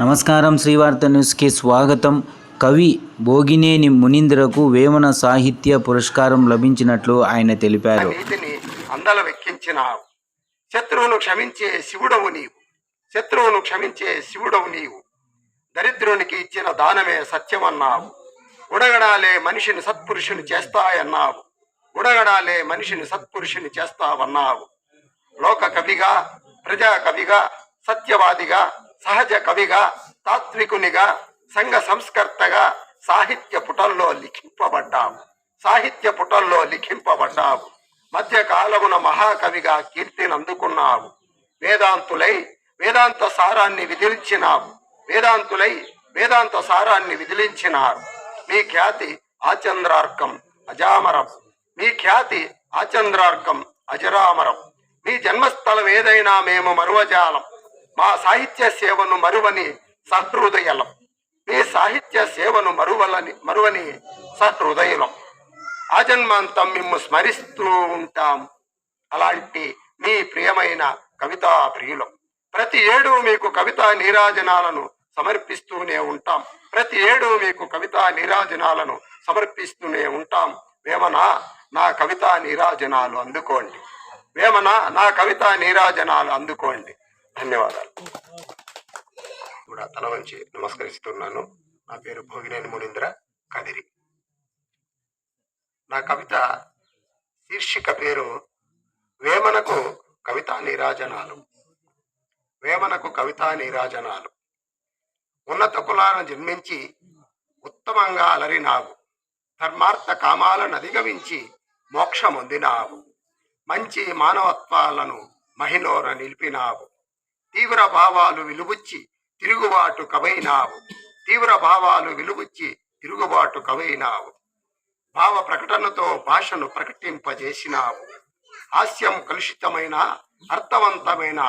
నమస్కారం శ్రీవార్త న్యూస్కి స్వాగతం. కవి భోగినేని మునీంద్రకు వేమన సాహిత్య పురస్కారం లభించినట్లు ఆయన తెలిపారు. అందల వెక్కించినావు. శత్రువును క్షమించే శివుడవు నీవు. శత్రువును క్షమించే శివుడవు నీవు. దరిద్రునికి ఇచ్చిన దానమే సత్యమన్నావు. ఉడగడాలే మనిషిని సత్పురుషుని చేస్తాయన్నావు. ఉడగడాలే మనిషిని సత్పురుషుని చేస్తావన్నావు. లోక కవిగా ప్రజా కవిగా సత్యవాదిగా సహజ కవిగా తాత్వికునిగా సంఘ సంస్కర్తగా సాహిత్య పుటల్లో లిఖింపబడ్డావు. సాహిత్య పుటల్లో లిఖింపబడ్డావు. మధ్యకాలమున మహాకవిగా కీర్తిని అందుకున్నావు వేదాంతులై వేదాంత సారాన్ని విధిలించినావు వేదాంతులై వేదాంత సారాన్ని విదిలించినారు. మీ ఖ్యాతి ఆచంద్రార్కం అజామరం. మీ ఖ్యాతి ఆచంద్రార్కం అజరామరం. మీ జన్మస్థలం ఏదైనా మేము మరువజాలం. మా సాహిత్య సేవను మరువని సహృదయలం. మీ సాహిత్య సేవను మరువలని మరువని సహృదయలం. ఆజన్మాంతం మిమ్ము స్మరిస్తూ ఉంటాం. అలాంటి మీ ప్రియమైన కవితా ప్రియులం. ప్రతి ఏడు మీకు కవితా నీరాజనాలను సమర్పిస్తూనే ఉంటాం. ప్రతి ఏడు మీకు కవితా నీరాజనాలను సమర్పిస్తూనే ఉంటాం. వేమన నా కవితా నీరాజనాలు అందుకోండి. వేమన నా కవితా నీరాజనాలు అందుకోండి. ధన్యవాదాలు. కూడా తల వంచి నమస్కరిస్తున్నాను. నా పేరు భోగినేని మునీంద్ర కదిరి. నా కవిత శీర్షిక పేరు వేమనకు కవితా నీరాజనాలు. వేమనకు కవితా నీరాజనాలు. ఉన్నత కులాలను జన్మించి ఉత్తమంగా అలరినావు. ధర్మార్థ కామాలను అధిగమించి మోక్షమొందినావు మంచి మానవత్వాలను మహిళ నిలిపినావు. తీవ్ర భావాలు విలుబుచ్చి తిరుగుబాటు కవైనావు. తీవ్ర భావాలు విలుబుచ్చి తిరుగుబాటు కవైనావు. భావ ప్రకటనతో భాషను ప్రకటింపజేసినావు. హాస్యం కలుషితమైన అర్థవంతమైన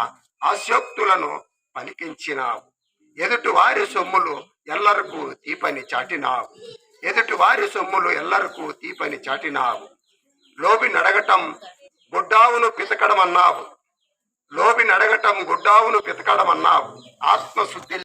హాస్యోక్తులను పలికించినావు. ఎదుటి వారి సొమ్ములు ఎల్లరకు తీపని చాటినావు. ఎదుటి వారి సొమ్ములు ఎల్లరకు తీపని చాటినావు. లోబి నడగటం బుడ్డావులు పితకడం అన్నావు లోబి నడగటం గుడ్డావును పితకడమన్నావు ఆత్మశుద్ధి